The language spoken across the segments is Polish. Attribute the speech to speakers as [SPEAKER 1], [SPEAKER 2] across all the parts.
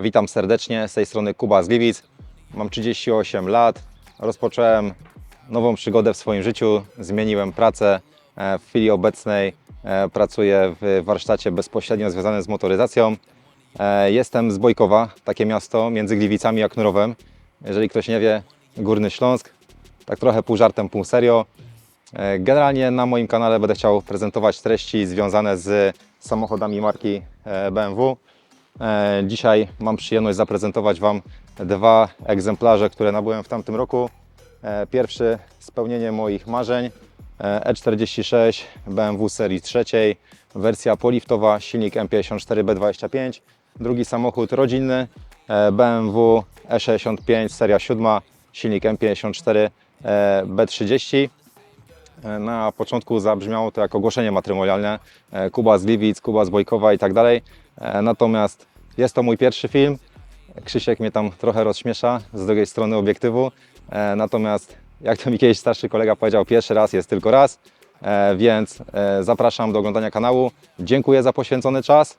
[SPEAKER 1] Witam serdecznie, z tej strony Kuba z Gliwic. Mam 38 lat, rozpocząłem nową przygodę w swoim życiu, zmieniłem pracę. E, W chwili obecnej e, pracuję w warsztacie bezpośrednio związanym z motoryzacją. E, Jestem z Bojkowa, takie miasto między Gliwicami a Knurowem. Jeżeli ktoś nie wie, Górny Śląsk, tak trochę pół żartem, pół serio. Generalnie na moim kanale będę chciał prezentować treści związane z samochodami marki BMW. E, Dzisiaj mam przyjemność zaprezentować Wam dwa egzemplarze, które nabyłem w tamtym roku. E, Pierwszy spełnienie moich marzeń e, E46 BMW serii trzeciej, wersja poliftowa, silnik M54B25. Drugi samochód rodzinny e, BMW E65 seria 7, silnik M54 e, B30. E, Na początku zabrzmiało to jako ogłoszenie matrymonialne. e, Kuba z Gliwic, Kuba z Bojkowa i tak dalej. E, Natomiast jest to mój pierwszy film. Krzysiek mnie tam trochę rozśmiesza z drugiej strony obiektywu. E, Natomiast jak to mi kiedyś starszy kolega powiedział, pierwszy raz jest tylko raz. E, Więc e, zapraszam do oglądania kanału. Dziękuję za poświęcony czas.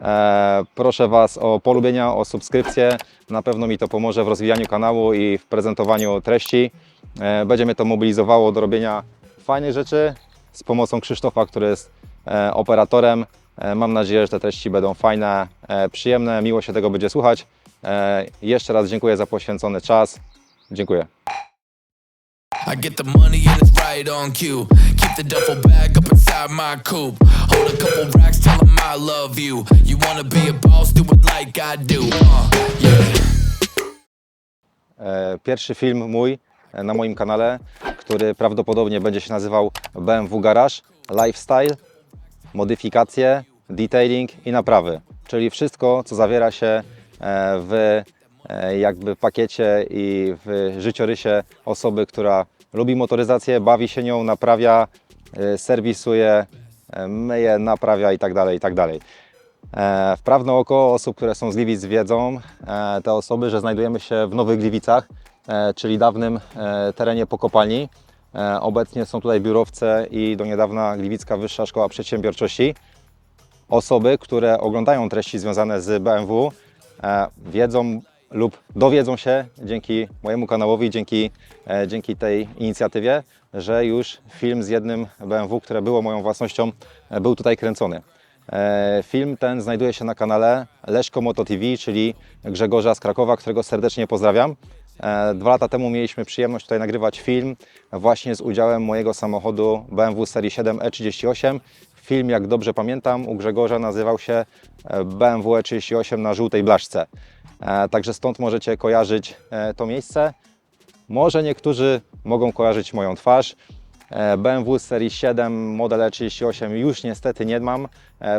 [SPEAKER 1] E, Proszę Was o polubienia, o subskrypcję. Na pewno mi to pomoże w rozwijaniu kanału i w prezentowaniu treści. E, Będzie mnie to mobilizowało do robienia fajnych rzeczy z pomocą Krzysztofa, który jest e, operatorem. E, Mam nadzieję, że te treści będą fajne, e, przyjemne, miło się tego będzie słuchać. E, Jeszcze raz dziękuję za poświęcony czas. Dziękuję.
[SPEAKER 2] I get the money and it's right on cue. Keep the duffel bag up inside my coupe. Hold a couple racks, tell 'em I love you. You wanna be a boss, do it like I do. Uh, yeah.
[SPEAKER 1] Pierwszy film mój na moim kanale, który prawdopodobnie będzie się nazywał BMW Garage Lifestyle, modyfikacje, detailing i naprawy. Czyli wszystko, co zawiera się e, w e, jakby pakiecie i w życiorysie osoby, która lubi motoryzację, bawi się nią, naprawia, e, serwisuje, myje, naprawia i tak dalej, i tak dalej. E, Wprawne oko osób, które są z Gliwic wiedzą, te osoby, że znajdujemy się w Nowych Gliwicach, czyli dawnym terenie po kopalni. E, Obecnie są tutaj biurowce i do niedawna Gliwicka Wyższa Szkoła Przedsiębiorczości. Osoby, które oglądają treści związane z BMW, e, wiedzą lub dowiedzą się dzięki mojemu kanałowi, dzięki, e, dzięki tej inicjatywie, że już film z jednym BMW, które było moją własnością, był tutaj kręcony. Film ten znajduje się na kanale Leszko Moto TV, czyli Grzegorza z Krakowa, którego serdecznie pozdrawiam. E, Dwa lata temu mieliśmy przyjemność tutaj nagrywać film właśnie z udziałem mojego samochodu BMW serii 7 E38. Film, jak dobrze pamiętam, u Grzegorza nazywał się e, BMW E38 na żółtej blaszce. E, Także stąd możecie kojarzyć to miejsce. Może niektórzy mogą kojarzyć moją twarz. BMW serii 7, model E38 już niestety nie mam.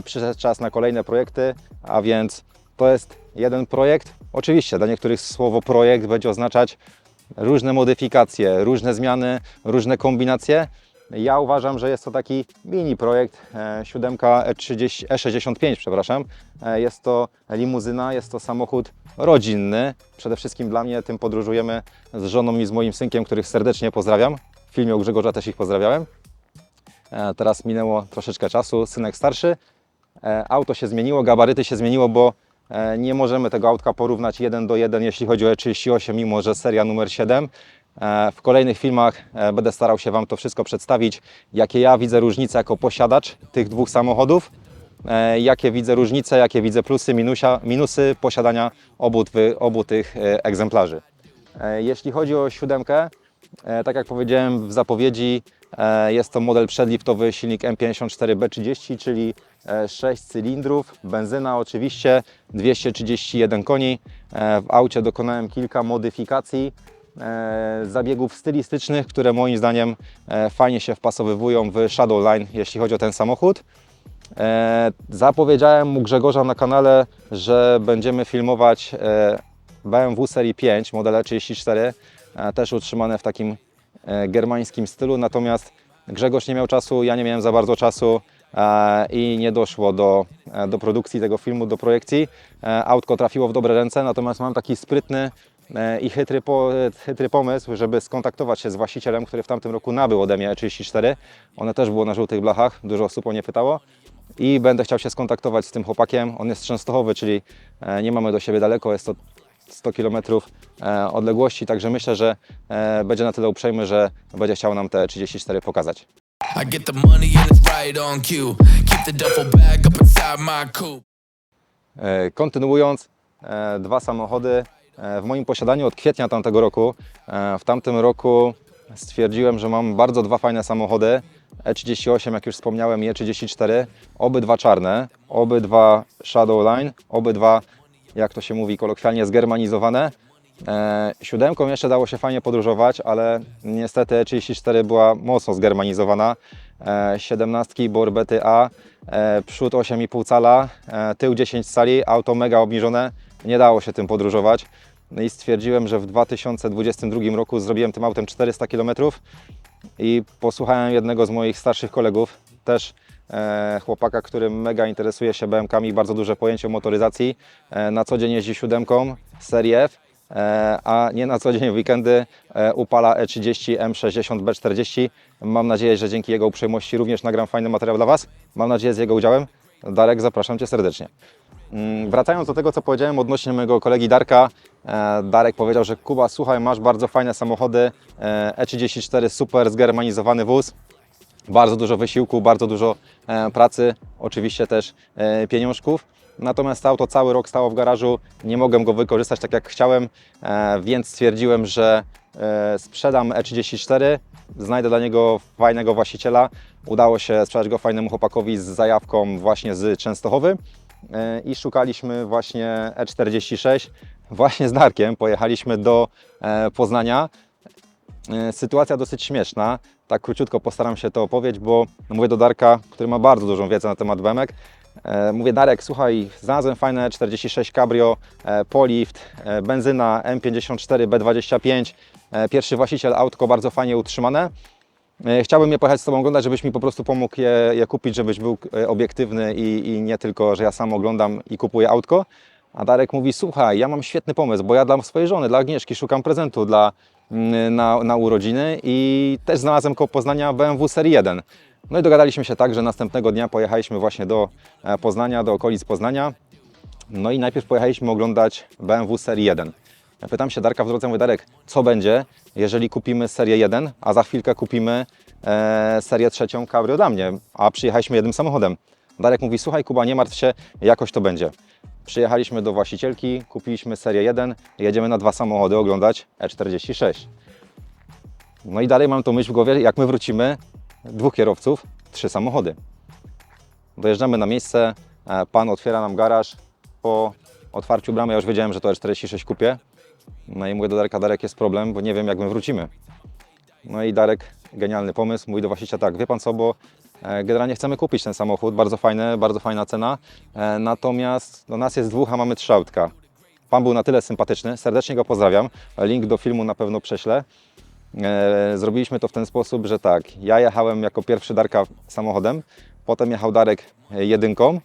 [SPEAKER 1] Przyszedł czas na kolejne projekty, a więc to jest jeden projekt. Oczywiście dla niektórych słowo projekt będzie oznaczać różne modyfikacje, różne zmiany, różne kombinacje. Ja uważam, że jest to taki mini projekt, e, 7 E30, E65, przepraszam. E, Jest to limuzyna, jest to samochód rodzinny. Przede wszystkim dla mnie tym podróżujemy z żoną i z moim synkiem, których serdecznie pozdrawiam. W filmie u Grzegorza też ich pozdrawiałem. E, Teraz minęło troszeczkę czasu, synek starszy. Auto się zmieniło, gabaryty się zmieniło, bo nie możemy tego autka porównać jeden do jeden, jeśli chodzi o E38, mimo że seria numer 7. E, W kolejnych filmach e, będę starał się Wam to wszystko przedstawić, jakie ja widzę różnice jako posiadacz tych dwóch samochodów, e, jakie widzę różnice, jakie widzę plusy, minusia, minusy posiadania obu, obu tych e, egzemplarzy. E, Jeśli chodzi o siódemkę, e, tak jak powiedziałem w zapowiedzi, e, jest to model przedliftowy silnik M54B30, czyli 6 cylindrów, benzyna oczywiście, 231 koni. E, W aucie dokonałem kilka modyfikacji, e, zabiegów stylistycznych, które moim zdaniem e, fajnie się wpasowywują w Shadowline, jeśli chodzi o ten samochód. E, Zapowiedziałem u Grzegorza na kanale, że będziemy filmować e, BMW serii 5, modele 34, e, też utrzymane w takim e, germańskim stylu, natomiast Grzegorz nie miał czasu, ja nie miałem za bardzo czasu e, i nie doszło do, e, do produkcji tego filmu, do projekcji. E, Autko trafiło w dobre ręce, natomiast mam taki sprytny e, i chytry, po, chytry pomysł, żeby skontaktować się z właścicielem, który w tamtym roku nabył ode mnie E34. One też było na żółtych blachach, dużo osób o nie pytało. i będę chciał się skontaktować z tym chłopakiem. On jest Częstochowy, czyli e, nie mamy do siebie daleko, jest to 100 km e, odległości, także myślę, że e, będzie na tyle uprzejmy, że będzie chciał nam te 34 pokazać. E, Kontynuując, dwa samochody w moim posiadaniu od kwietnia tamtego roku. W tamtym roku stwierdziłem, że mam bardzo dwa fajne samochody. E38, jak już wspomniałem, i E34, obydwa czarne, obydwa Shadowline, obydwa, jak to się mówi kolokwialnie, zgermanizowane. E, siódemką jeszcze dało się fajnie podróżować, ale niestety E34 była mocno zgermanizowana. E, 17 Borbety A, e, przód 8,5 cala, e, tył 10 cali, auto mega obniżone, nie dało się tym podróżować. No i stwierdziłem, że w 2022 roku zrobiłem tym autem 400 km i posłuchałem jednego z moich starszych kolegów, też chłopaka, który mega interesuje się BMKami, bardzo duże pojęcie o motoryzacji. E, na co dzień jeździ siódemką serii F, e, a nie na co dzień w weekendy e, upala E30, M60, B40. Mam nadzieję, że dzięki jego uprzejmości również nagram fajny materiał dla Was. Mam nadzieję z jego udziałem. Darek, zapraszam Cię serdecznie. Mm, Wracając do tego, co powiedziałem odnośnie mojego kolegi Darka, e, Darek powiedział, że Kuba, słuchaj, masz bardzo fajne samochody, e, E34 super zgermanizowany wóz, bardzo dużo wysiłku, bardzo dużo e, pracy, oczywiście też e, pieniążków. Natomiast to auto cały rok stało w garażu, nie mogłem go wykorzystać tak jak chciałem, e, więc stwierdziłem, że sprzedam E34, znajdę dla niego fajnego właściciela. Udało się sprzedać go fajnemu chłopakowi z zajawką właśnie z Częstochowy i szukaliśmy właśnie E46. Właśnie z Darkiem pojechaliśmy do Poznania. Sytuacja dosyć śmieszna. Tak króciutko postaram się to opowiedzieć, bo mówię do Darka, który ma bardzo dużą wiedzę na temat BMX. E, Mówię, Darek, słuchaj, znalazłem fajne 46 Cabrio, e, Polift, e, benzyna M54, B25, e, pierwszy właściciel, autko bardzo fajnie utrzymane. Chciałbym je pojechać z Tobą oglądać, żebyś mi po prostu pomógł je, je kupić, żebyś był obiektywny i, i nie tylko, że ja sam oglądam i kupuję autko. A Darek mówi, słuchaj, ja mam świetny pomysł, bo ja dla swojej żony, dla Agnieszki szukam prezentu dla, na, na urodziny i też znalazłem koło Poznania BMW Serii 1. No i dogadaliśmy się tak, że następnego dnia pojechaliśmy właśnie do e, Poznania, do okolic Poznania. No i najpierw pojechaliśmy oglądać BMW Serii 1. Ja pytam się Darka w drodze, mówię, Darek, co będzie, jeżeli kupimy serię 1, a za chwilkę kupimy e, serię trzecią Cabrio dla mnie, a przyjechaliśmy jednym samochodem. Darek mówi, słuchaj Kuba, nie martw się, jakoś to będzie. Przyjechaliśmy do właścicielki, kupiliśmy serię 1, jedziemy na dwa samochody oglądać E46. No i dalej mam tą myśl w głowie, jak my wrócimy, dwóch kierowców, trzy samochody. Dojeżdżamy na miejsce, e, pan otwiera nam garaż. Po otwarciu bramy ja już wiedziałem, że to E46 kupię. No i mówię do Dareka, Darek jest problem, bo nie wiem jak my wrócimy. No i Darek, genialny pomysł, mówi do właściciela tak, wie pan co, bo generalnie chcemy kupić ten samochód, bardzo fajny, bardzo fajna cena, e, natomiast no, nas jest dwóch, a mamy trzy autka. Pan był na tyle sympatyczny, serdecznie go pozdrawiam, link do filmu na pewno prześlę. E, Zrobiliśmy to w ten sposób, że tak, ja jechałem jako pierwszy Darka samochodem, potem jechał Darek e, jedynką,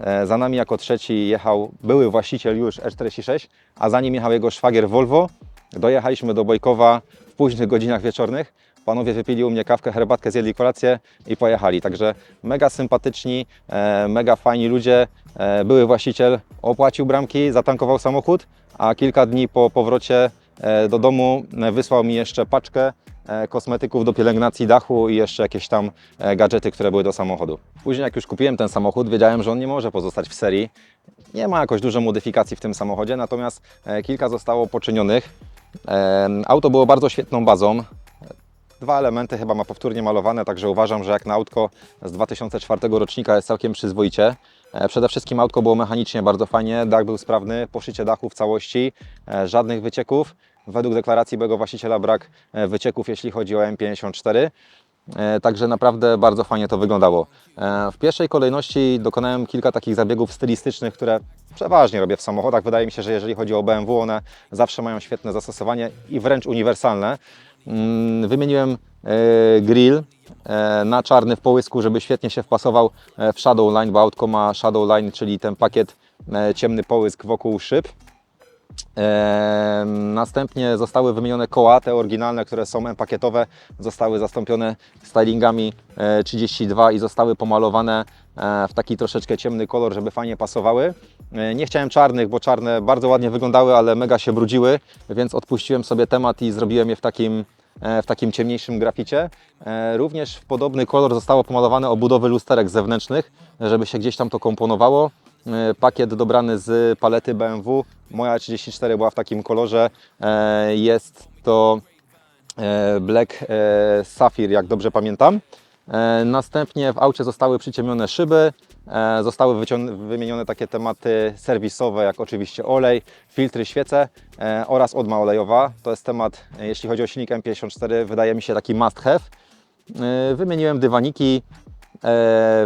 [SPEAKER 1] e, za nami jako trzeci jechał były właściciel już E46, a za nim jechał jego szwagier Volvo. Dojechaliśmy do Bojkowa w późnych godzinach wieczornych. Panowie wypili u mnie kawkę, herbatkę, zjedli kolację i pojechali. Także mega sympatyczni, e, mega fajni ludzie. E, Były właściciel opłacił bramki, zatankował samochód, a kilka dni po powrocie e, do domu wysłał mi jeszcze paczkę kosmetyków do pielęgnacji dachu i jeszcze jakieś tam gadżety, które były do samochodu. Później jak już kupiłem ten samochód, wiedziałem, że on nie może pozostać w serii. Nie ma jakoś dużo modyfikacji w tym samochodzie, natomiast kilka zostało poczynionych. Auto było bardzo świetną bazą. Dwa elementy chyba ma powtórnie malowane, także uważam, że jak na autko z 2004 rocznika jest całkiem przyzwoicie. E, Przede wszystkim autko było mechanicznie bardzo fajnie, dach był sprawny, poszycie dachu w całości, e, żadnych wycieków. Według deklaracji byłego właściciela brak e, wycieków, jeśli chodzi o M54. E, Także naprawdę bardzo fajnie to wyglądało. W pierwszej kolejności dokonałem kilka takich zabiegów stylistycznych, które przeważnie robię w samochodach. Wydaje mi się, że jeżeli chodzi o BMW, one zawsze mają świetne zastosowanie i wręcz uniwersalne. Mm, Wymieniłem e, grill e, na czarny w połysku, żeby świetnie się wpasował e, w Shadowline, bo autko ma Shadowline, czyli ten pakiet ciemny połysk wokół szyb. Następnie zostały wymienione koła, te oryginalne, które są M-pakietowe, zostały zastąpione stylingami e, 32 i zostały pomalowane e, w taki troszeczkę ciemny kolor, żeby fajnie pasowały. E, Nie chciałem czarnych, bo czarne bardzo ładnie wyglądały, ale mega się brudziły, więc odpuściłem sobie temat i zrobiłem je w takim, e, w takim ciemniejszym graficie. E, Również w podobny kolor zostało pomalowane obudowy lusterek zewnętrznych, żeby się gdzieś tam to komponowało. E, Pakiet dobrany z palety BMW. Moja 34 była w takim kolorze. E, Jest to e, Black Sapphire, jak dobrze pamiętam. Następnie w aucie zostały przyciemnione szyby, zostały wymienione takie tematy serwisowe, jak oczywiście olej, filtry, świece oraz odma olejowa. To jest temat, jeśli chodzi o silnik M54, wydaje mi się taki must have. Wymieniłem dywaniki,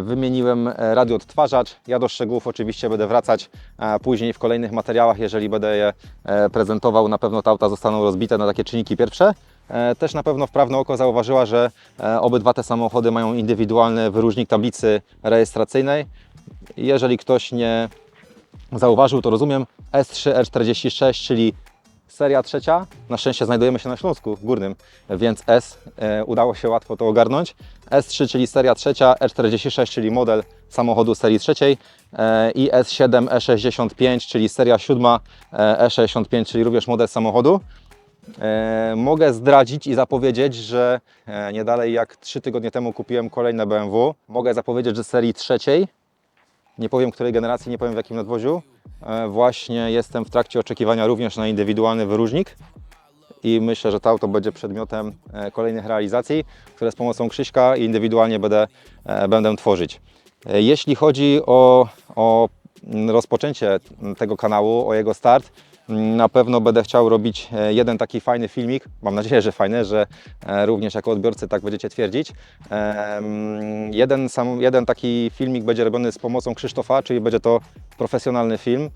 [SPEAKER 1] wymieniłem e, radioodtwarzacz. Ja do szczegółów oczywiście będę wracać e, później w kolejnych materiałach, jeżeli będę je e, prezentował. Na pewno te auta zostaną rozbite na takie czynniki pierwsze. E, Też na pewno wprawne oko zauważyła, że e, obydwa te samochody mają indywidualny wyróżnik tablicy rejestracyjnej. Jeżeli ktoś nie zauważył, to rozumiem. S3 R46, czyli seria trzecia. Na szczęście znajdujemy się na Śląsku Górnym, więc S e, udało się łatwo to ogarnąć. S3, czyli seria trzecia, R46, czyli model samochodu serii trzeciej e, i S7 E65, czyli seria siódma e, E65, czyli również model samochodu. E, mogę zdradzić i zapowiedzieć, że e, nie dalej jak 3 tygodnie temu kupiłem kolejne BMW. Mogę zapowiedzieć, że serii trzeciej nie powiem której generacji, nie powiem w jakim nadwoziu. E, Właśnie jestem w trakcie oczekiwania również na indywidualny wyróżnik i myślę, że to auto będzie przedmiotem e, kolejnych realizacji, które z pomocą Krzyśka indywidualnie będę, e, będę tworzyć. Jeśli chodzi o, o rozpoczęcie tego kanału, o jego start, na pewno będę chciał robić e, jeden taki fajny filmik. Mam nadzieję, że fajny, że e, również jako odbiorcy tak będziecie twierdzić. Jeden, sam, jeden taki filmik będzie robiony z pomocą Krzysztofa, czyli będzie to profesjonalny film,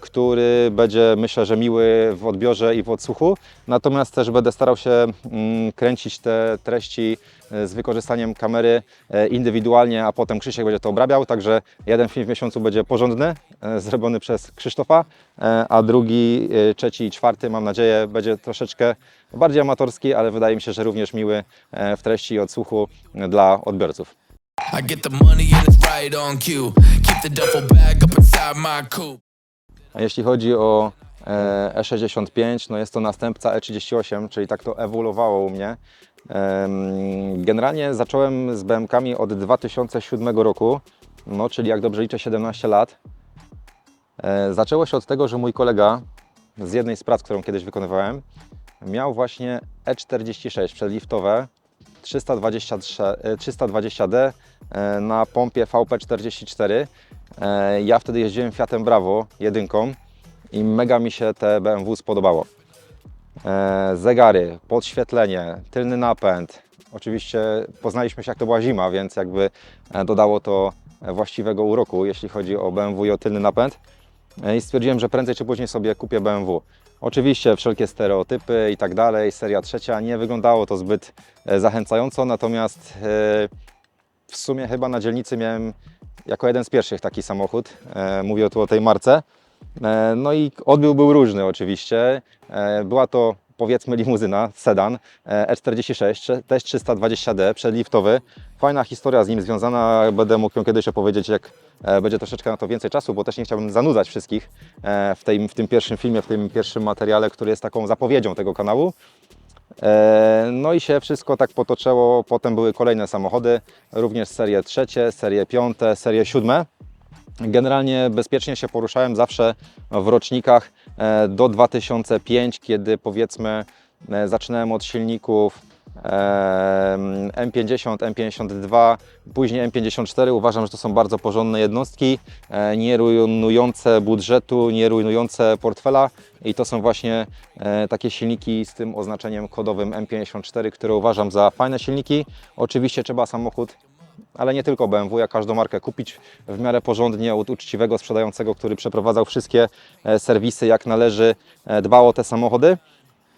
[SPEAKER 1] który będzie myślę, że miły w odbiorze i w odsłuchu. Natomiast też będę starał się mm, kręcić te treści e, z wykorzystaniem kamery e, indywidualnie, a potem Krzysiek będzie to obrabiał. Także jeden film w miesiącu będzie porządny, e, zrobiony przez Krzysztofa, e, a drugi, e, trzeci i czwarty mam nadzieję będzie troszeczkę bardziej amatorski, ale wydaje mi się, że również miły e, w treści i odsłuchu e, dla odbiorców.
[SPEAKER 2] I get the money and it's right on cue. Keep the duffel bag up inside my coupe.
[SPEAKER 1] A jeśli chodzi o e, E65, no jest to następca E38, czyli tak to ewoluowało u mnie. Generalnie zacząłem z BMKami od 2007 roku, no czyli jak dobrze liczę 17 lat. E, Zaczęło się od tego, że mój kolega z jednej z prac, którą kiedyś wykonywałem, miał właśnie E46 przedliftowe 323, e, 320D e, na pompie VP44. E, Ja wtedy jeździłem Fiatem Bravo jedynką i mega mi się te BMW spodobało. E, Zegary, podświetlenie, tylny napęd. Oczywiście poznaliśmy się jak to była zima, więc jakby e, dodało to e, właściwego uroku, jeśli chodzi o BMW i o tylny napęd. E, I stwierdziłem, że prędzej czy później sobie kupię BMW. Oczywiście wszelkie stereotypy i tak dalej, seria trzecia, nie wyglądało to zbyt e, zachęcająco, natomiast e, w sumie chyba na dzielnicy miałem jako jeden z pierwszych taki samochód. E, Mówię tu o tej marce. No i odbiór był różny oczywiście. Była to powiedzmy limuzyna, sedan e, E46, też 320D, przedliftowy. Fajna historia z nim związana, będę mógł ją kiedyś opowiedzieć, jak e, będzie troszeczkę na to więcej czasu, bo też nie chciałbym zanudzać wszystkich e, w, tej, w tym pierwszym filmie, w tym pierwszym materiale, który jest taką zapowiedzią tego kanału. E, No i się wszystko tak potoczyło. Potem były kolejne samochody, również serie trzecie, serie piąte, serie siódme. Generalnie bezpiecznie się poruszałem zawsze w rocznikach e, do 2005, kiedy powiedzmy e, zaczynałem od silników e, M50, M52, później M54. Uważam, że to są bardzo porządne jednostki, e, nie rujnujące budżetu, nie rujnujące portfela i to są właśnie e, takie silniki z tym oznaczeniem kodowym M54, które uważam za fajne silniki. Oczywiście trzeba samochód ale nie tylko BMW, jak każdą markę kupić w miarę porządnie od uczciwego sprzedającego, który przeprowadzał wszystkie e, serwisy jak należy, e, dbał o te samochody.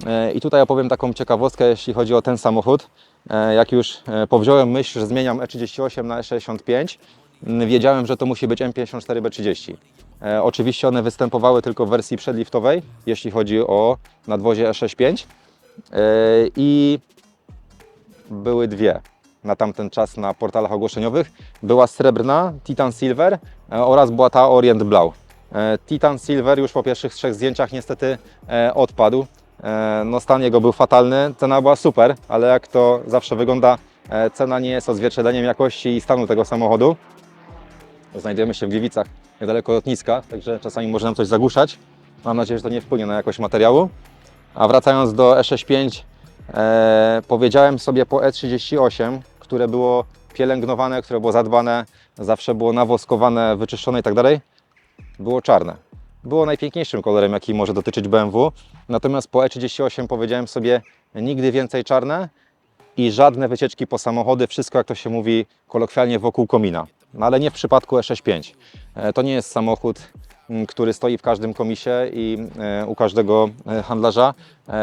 [SPEAKER 1] E, I tutaj opowiem taką ciekawostkę, jeśli chodzi o ten samochód. Jak już powziąłem myśl, że zmieniam E38 na E65, m, wiedziałem, że to musi być M54B30. E, oczywiście one występowały tylko w wersji przedliftowej, jeśli chodzi o nadwozie E65 e, i były dwie na tamten czas na portalach ogłoszeniowych. Była srebrna Titan Silver e, oraz była ta Orient Blau. E, Titan Silver już po pierwszych trzech zdjęciach niestety e, odpadł. No stan jego był fatalny, cena była super, ale jak to zawsze wygląda, cena nie jest odzwierciedleniem jakości i stanu tego samochodu. Znajdujemy się w Gliwicach, niedaleko lotniska, także czasami może nam coś zagłuszać. Mam nadzieję, że to nie wpłynie na jakość materiału. A wracając do E65, e, powiedziałem sobie po E38, które było pielęgnowane, które było zadbane, zawsze było nawoskowane, wyczyszczone i tak dalej, było czarne. Było najpiękniejszym kolorem, jaki może dotyczyć BMW. Natomiast po E38 powiedziałem sobie nigdy więcej czarne i żadne wycieczki po samochody, wszystko jak to się mówi kolokwialnie wokół komina. No ale nie w przypadku E65. E, To nie jest samochód, który stoi w każdym komisie i e, u każdego e, handlarza.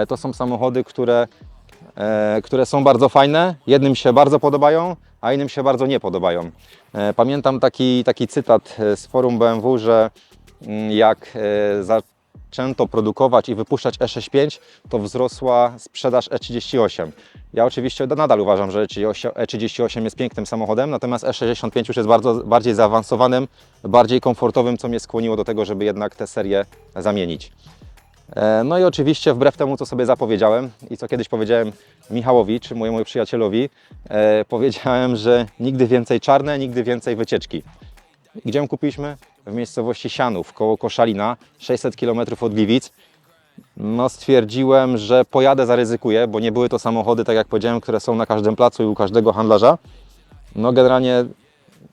[SPEAKER 1] To są samochody, które, które są bardzo fajne. Jednym się bardzo podobają, a innym się bardzo nie podobają. E, Pamiętam taki, taki cytat e, z forum BMW, że mm, jak e, zaczęto produkować i wypuszczać E65, to wzrosła sprzedaż E38. Ja oczywiście nadal uważam, że E38 E38 jest pięknym samochodem, natomiast E65 już jest bardzo, bardziej zaawansowanym, bardziej komfortowym, co mnie skłoniło do tego, żeby jednak tę serię zamienić. E, No i oczywiście wbrew temu, co sobie zapowiedziałem i co kiedyś powiedziałem Michałowi, czy mojemu przyjacielowi, e, powiedziałem, że nigdy więcej czarne, nigdy więcej wycieczki. Gdzie ją kupiliśmy? W miejscowości Sianów, koło Koszalina, 600 km od Gliwic. No stwierdziłem, że pojadę, zaryzykuję, bo nie były to samochody, tak jak powiedziałem, które są na każdym placu i u każdego handlarza. No generalnie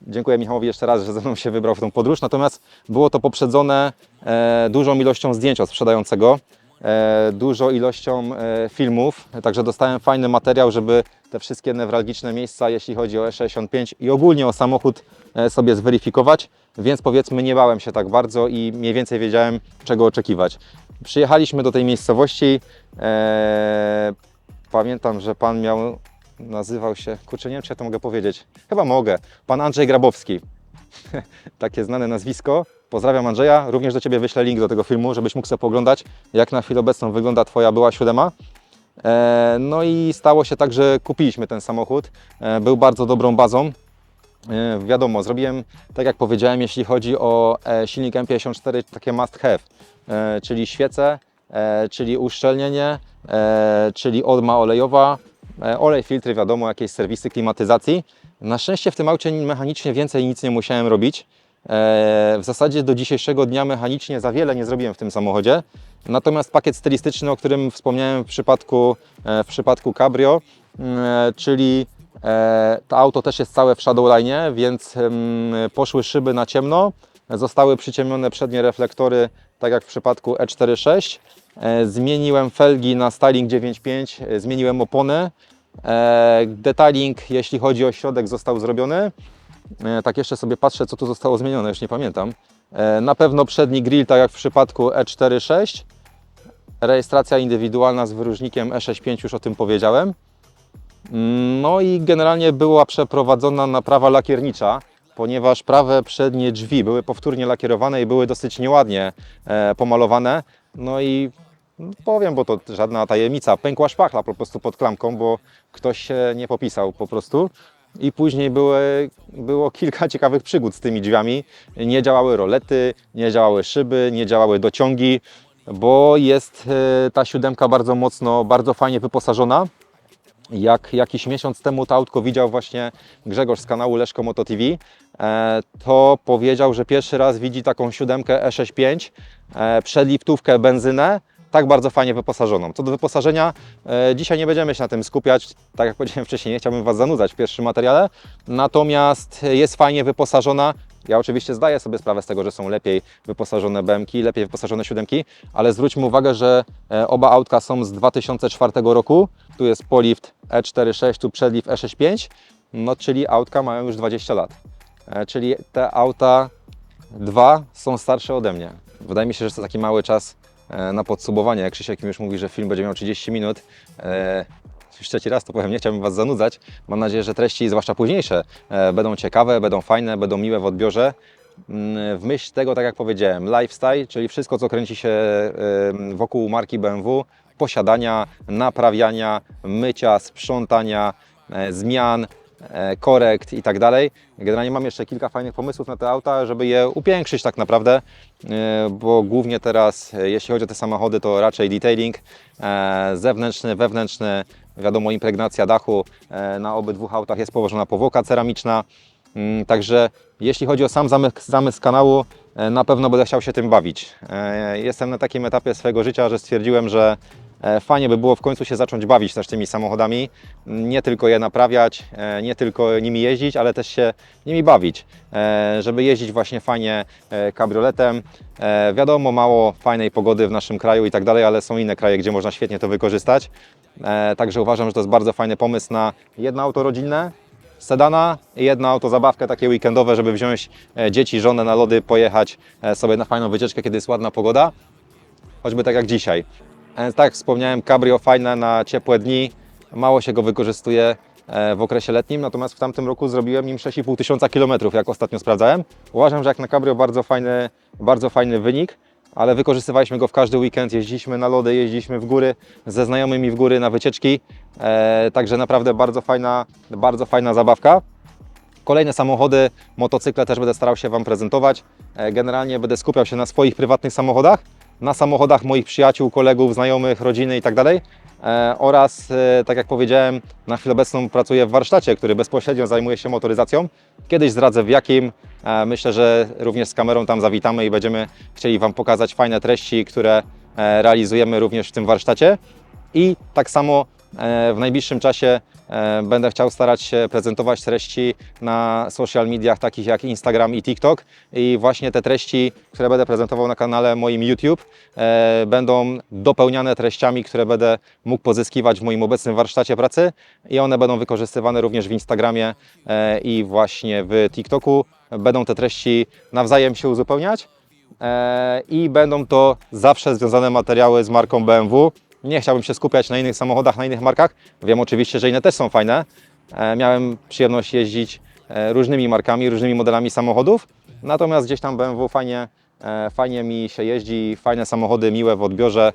[SPEAKER 1] dziękuję Michałowi jeszcze raz, że ze mną się wybrał w tą podróż, natomiast było to poprzedzone e, dużą ilością zdjęć od sprzedającego, e, dużą ilością e, filmów, także dostałem fajny materiał, żeby te wszystkie newralgiczne miejsca, jeśli chodzi o E65 i ogólnie o samochód sobie zweryfikować, więc powiedzmy nie bałem się tak bardzo i mniej więcej wiedziałem czego oczekiwać. Przyjechaliśmy do tej miejscowości, pamiętam, że Pan miał, nazywał się, kurczę nie wiem czy ja to mogę powiedzieć, chyba mogę, Pan Andrzej Grabowski, takie znane nazwisko. Pozdrawiam Andrzeja, również do Ciebie wyślę link do tego filmu, żebyś mógł sobie poglądać, jak na chwilę obecną wygląda Twoja była siódema. E, No i stało się tak, że kupiliśmy ten samochód. E, Był bardzo dobrą bazą. E, Wiadomo, zrobiłem, tak jak powiedziałem, jeśli chodzi o silnik M54, takie must have, czyli świece, czyli uszczelnienie, czyli odma olejowa, olej, filtry, wiadomo, jakieś serwisy klimatyzacji. Na szczęście w tym aucie mechanicznie więcej nic nie musiałem robić. E, W zasadzie do dzisiejszego dnia mechanicznie za wiele nie zrobiłem w tym samochodzie. Natomiast pakiet stylistyczny, o którym wspomniałem w przypadku, e, w przypadku Cabrio, mm, e, czyli e, to auto też jest całe w Shadowline, więc mm, poszły szyby na ciemno, zostały przyciemnione przednie reflektory, tak jak w przypadku E46. E, Zmieniłem felgi na Styling 9.5, e, zmieniłem opony. E, Detailing, jeśli chodzi o środek, został zrobiony. Tak jeszcze sobie patrzę, co tu zostało zmienione, już nie pamiętam. Na pewno przedni grill, tak jak w przypadku E46. Rejestracja indywidualna z wyróżnikiem E65, już o tym powiedziałem. Mm, No i generalnie była przeprowadzona naprawa lakiernicza, ponieważ prawe przednie drzwi były powtórnie lakierowane i były dosyć nieładnie pomalowane. No i powiem, bo to żadna tajemnica, pękła szpachla po prostu pod klamką, bo ktoś się nie popisał po prostu. I później były, było kilka ciekawych przygód z tymi drzwiami. Nie działały rolety, nie działały szyby, nie działały dociągi, bo jest e, ta siódemka bardzo mocno, bardzo fajnie wyposażona. Jak jakiś miesiąc temu to autko widział właśnie Grzegorz z kanału Leszko Moto TV, e, to powiedział, że pierwszy raz widzi taką siódemkę E65, e, przedliftówkę benzynę, tak bardzo fajnie wyposażoną. Co do wyposażenia, e, dzisiaj nie będziemy się na tym skupiać, tak jak powiedziałem wcześniej, nie chciałbym Was zanudzać w pierwszym materiale, natomiast jest fajnie wyposażona. Ja oczywiście zdaję sobie sprawę z tego, że są lepiej wyposażone BMK, lepiej wyposażone siódemki, ale zwróćmy uwagę, że e, oba autka są z 2004 roku. Tu jest polift E46, tu przedlift E65, no czyli autka mają już 20 lat. E, Czyli te auta dwa są starsze ode mnie. Wydaje mi się, że to taki mały czas na podsumowanie. Jak Krzysiek już mówi, że film będzie miał 30 minut, e, już trzeci raz to powiem, nie chciałbym Was zanudzać. Mam nadzieję, że treści, zwłaszcza późniejsze, e, będą ciekawe, będą fajne, będą miłe w odbiorze. mm, w myśl tego, tak jak powiedziałem, lifestyle, czyli wszystko, co kręci się wokół marki BMW, posiadania, naprawiania, mycia, sprzątania, e, zmian, e, korekt i tak dalej. Generalnie mam jeszcze kilka fajnych pomysłów na te auta, żeby je upiększyć tak naprawdę, e, bo głównie teraz, e, jeśli chodzi o te samochody, to raczej detailing e, zewnętrzny, wewnętrzny, wiadomo, impregnacja dachu e, na obydwu autach jest położona powłoka ceramiczna, Mm, Także jeśli chodzi o sam zamysł, zamysł kanału, e, na pewno będę chciał się tym bawić. E, Jestem na takim etapie swojego życia, że stwierdziłem, że e, fajnie by było w końcu się zacząć bawić też tymi samochodami. Nie tylko je naprawiać, e, nie tylko nimi jeździć, ale też się nimi bawić. E, Żeby jeździć właśnie fajnie e, kabrioletem. E, Wiadomo, mało fajnej pogody w naszym kraju i tak dalej, ale są inne kraje, gdzie można świetnie to wykorzystać. E, Także uważam, że to jest bardzo fajny pomysł na jedno auto rodzinne, sedana i jedno auto zabawkę takie weekendowe, żeby wziąć e, dzieci, żonę na lody, pojechać e, sobie na fajną wycieczkę, kiedy jest ładna pogoda, choćby tak jak dzisiaj. E, Tak wspomniałem, cabrio fajne na ciepłe dni, mało się go wykorzystuje e, w okresie letnim, natomiast w tamtym roku zrobiłem nim 6,5 tysiąca kilometrów, jak ostatnio sprawdzałem. Uważam, że jak na cabrio bardzo fajny, bardzo fajny wynik, ale wykorzystywaliśmy go w każdy weekend, jeździliśmy na lody, jeździliśmy w góry, ze znajomymi w góry na wycieczki, e, także naprawdę bardzo fajna, bardzo fajna zabawka. Kolejne samochody, motocykle też będę starał się Wam prezentować. Generalnie będę skupiał się na swoich prywatnych samochodach, na samochodach moich przyjaciół, kolegów, znajomych, rodziny itd. E, Oraz, e, tak jak powiedziałem, na chwilę obecną pracuję w warsztacie, który bezpośrednio zajmuje się motoryzacją. Kiedyś zdradzę w jakim. E, Myślę, że również z kamerą tam zawitamy i będziemy chcieli Wam pokazać fajne treści, które realizujemy również w tym warsztacie. I tak samo w najbliższym czasie będę chciał starać się prezentować treści na social mediach takich jak Instagram i TikTok. I właśnie te treści, które będę prezentował na kanale moim YouTube, e, będą dopełniane treściami, które będę mógł pozyskiwać w moim obecnym warsztacie pracy i one będą wykorzystywane również w Instagramie e, i właśnie w TikToku. Będą te treści nawzajem się uzupełniać. E, i będą to zawsze związane materiały z marką BMW. Nie chciałbym się skupiać na innych samochodach, na innych markach. Wiem oczywiście, że inne też są fajne. E, Miałem przyjemność jeździć e, różnymi markami, różnymi modelami samochodów, natomiast gdzieś tam BMW fajnie, e, fajnie mi się jeździ, fajne samochody, miłe w odbiorze.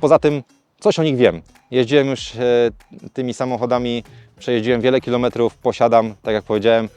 [SPEAKER 1] Poza tym coś o nich wiem. Jeździłem już tymi samochodami, przejeździłem wiele kilometrów, posiadam, tak jak powiedziałem,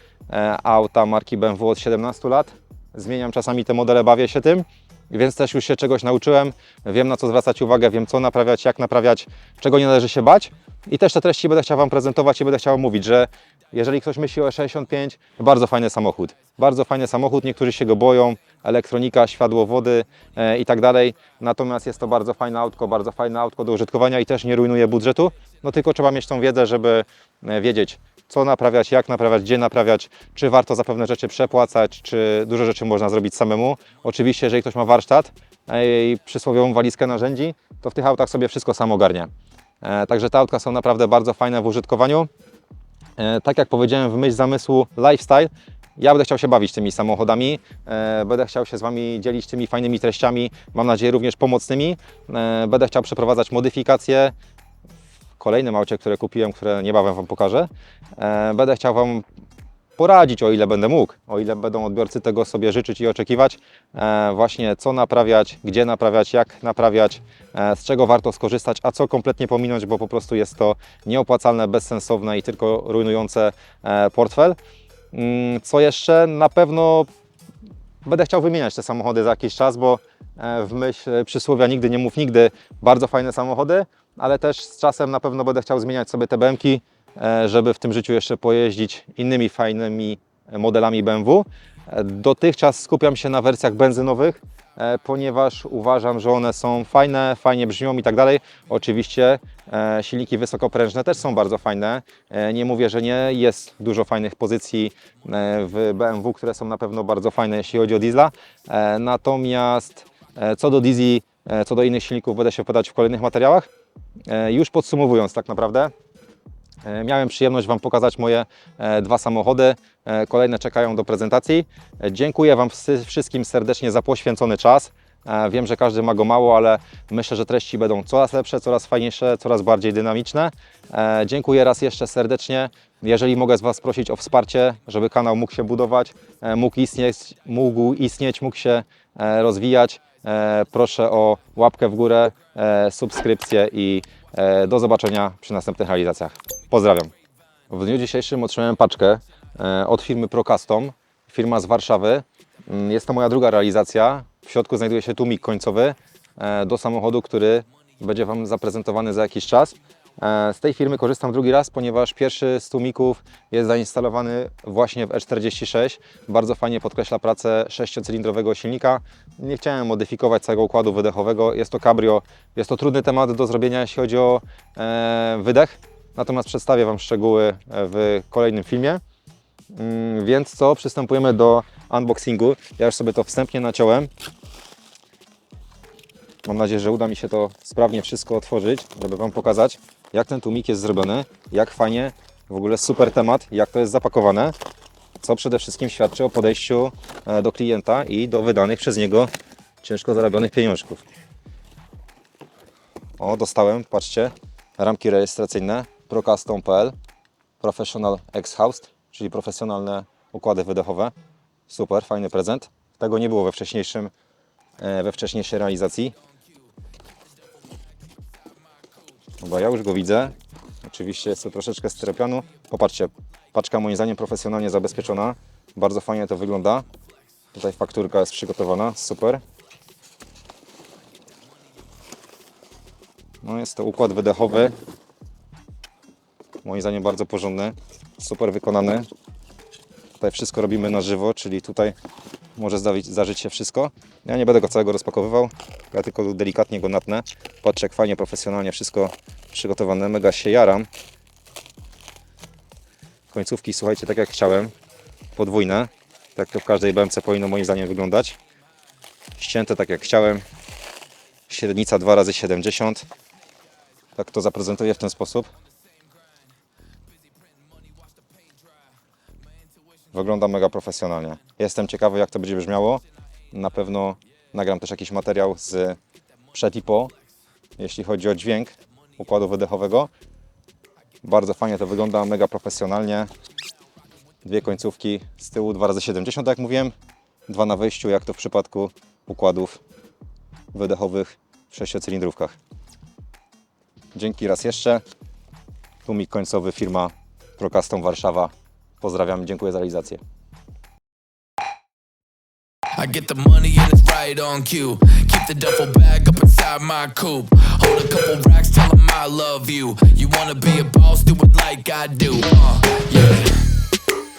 [SPEAKER 1] auta marki BMW od 17 lat. Zmieniam czasami te modele, bawię się tym, więc też już się czegoś nauczyłem. Wiem na co zwracać uwagę, wiem co naprawiać, jak naprawiać, czego nie należy się bać. I też te treści będę chciał Wam prezentować i będę chciał mówić, że jeżeli ktoś myśli o E65, bardzo fajny samochód. Bardzo fajny samochód, niektórzy się go boją, elektronika, światłowody e, i tak dalej. Natomiast jest to bardzo fajne autko, bardzo fajne autko do użytkowania i też nie rujnuje budżetu. No tylko trzeba mieć tą wiedzę, żeby e, wiedzieć, co naprawiać, jak naprawiać, gdzie naprawiać, czy warto za pewne rzeczy przepłacać, czy dużo rzeczy można zrobić samemu. Oczywiście, jeżeli ktoś ma warsztat e, i przysłowiową walizkę narzędzi, to w tych autach sobie wszystko sam ogarnia. E, Także te autka są naprawdę bardzo fajne w użytkowaniu. E, Tak jak powiedziałem, w myśl zamysłu lifestyle, ja będę chciał się bawić tymi samochodami, będę chciał się z Wami dzielić tymi fajnymi treściami, mam nadzieję również pomocnymi. Będę chciał przeprowadzać modyfikacje kolejnym aucie, które kupiłem, które niebawem Wam pokażę. E, Będę chciał Wam poradzić, o ile będę mógł, o ile będą odbiorcy tego sobie życzyć i oczekiwać, e, właśnie co naprawiać, gdzie naprawiać, jak naprawiać, e, z czego warto skorzystać, a co kompletnie pominąć, bo po prostu jest to nieopłacalne, bezsensowne i tylko rujnujące portfel. Mm, Co jeszcze? Na pewno będę chciał wymieniać te samochody za jakiś czas, bo e, w myśl przysłowia nigdy nie mów nigdy, bardzo fajne samochody, ale też z czasem na pewno będę chciał zmieniać sobie te BMki, e, żeby w tym życiu jeszcze pojeździć innymi fajnymi modelami BMW. E, Dotychczas skupiam się na wersjach benzynowych, ponieważ uważam, że one są fajne, fajnie brzmią i tak dalej. Oczywiście e, silniki wysokoprężne też są bardzo fajne. E, Nie mówię, że nie. Jest dużo fajnych pozycji e, w BMW, które są na pewno bardzo fajne, jeśli chodzi o diesla. E, Natomiast e, co do diesli, e, co do innych silników będę się podać w kolejnych materiałach. E, Już podsumowując tak naprawdę, E, Miałem przyjemność Wam pokazać moje e, dwa samochody. E, Kolejne czekają do prezentacji. E, Dziękuję Wam wszystkim serdecznie za poświęcony czas. E, Wiem, że każdy ma go mało, ale myślę, że treści będą coraz lepsze, coraz fajniejsze, coraz bardziej dynamiczne. E, Dziękuję raz jeszcze serdecznie. Jeżeli mogę z Was prosić o wsparcie, żeby kanał mógł się budować, e, mógł istnieć, mógł, istnieć, mógł się e, rozwijać, e, proszę o łapkę w górę, e, subskrypcję i e, do zobaczenia przy następnych realizacjach. Pozdrawiam. W dniu dzisiejszym otrzymałem paczkę e, od firmy Procustom, firma z Warszawy. Mm, Jest to moja druga realizacja. W środku znajduje się tłumik końcowy e, do samochodu, który będzie Wam zaprezentowany za jakiś czas. E, Z tej firmy korzystam drugi raz, ponieważ pierwszy z tłumików jest zainstalowany właśnie w E46. Bardzo fajnie podkreśla pracę sześciocylindrowego silnika. Nie chciałem modyfikować całego układu wydechowego. Jest to cabrio, jest to trudny temat do zrobienia, jeśli chodzi o e, wydech. Natomiast przedstawię Wam szczegóły e, w kolejnym filmie. Mm, Więc co, przystępujemy do unboxingu. Ja już sobie to wstępnie naciąłem. Mam nadzieję, że uda mi się to sprawnie wszystko otworzyć, żeby Wam pokazać, jak ten tłumik jest zrobiony, jak fajnie, w ogóle super temat, jak to jest zapakowane, co przede wszystkim świadczy o podejściu e, do klienta i do wydanych przez niego ciężko zarobionych pieniążków. O, dostałem, patrzcie, ramki rejestracyjne procustom.pl Professional X-Housed, czyli profesjonalne układy wydechowe. Super, fajny prezent. Tego nie było we wcześniejszym, e, we wcześniejszej realizacji. Chyba ja już go widzę. Oczywiście jest to troszeczkę styropianu. Popatrzcie, paczka moim zdaniem profesjonalnie zabezpieczona. Bardzo fajnie to wygląda. Tutaj fakturka jest przygotowana, super. No jest to układ wydechowy. Moim zdaniem bardzo porządny, super wykonany. Tutaj wszystko robimy na żywo, czyli tutaj może zdawić, zdarzyć się wszystko. Ja nie będę go całego rozpakowywał, ja tylko delikatnie go natnę. Patrzcie jak fajnie, profesjonalnie wszystko przygotowane, mega się jaram. Końcówki, słuchajcie, tak jak chciałem, podwójne, tak to w każdej BMC powinno moim zdaniem wyglądać. Ścięte tak jak chciałem, średnica 2x70 tak to zaprezentuję w ten sposób. Wygląda mega profesjonalnie. Jestem ciekawy, jak to będzie brzmiało. Na pewno nagram też jakiś materiał z przed i po, jeśli chodzi o dźwięk układu wydechowego. Bardzo fajnie to wygląda, mega profesjonalnie. Dwie końcówki z tyłu 2x70, tak jak mówiłem. Dwa na wejściu, jak to w przypadku układów wydechowych w sześciocylindrówkach. Dzięki raz jeszcze. Tłumik końcowy firma Procustom Warszawa. Pozdrawiam, dziękuję za realizację.
[SPEAKER 2] I get the money and it's right on cue. Keep the duffel bag up inside my coupe. Hold a couple racks, tell 'em I love you. You wanna be a boss, do it like I do. Uh, yeah.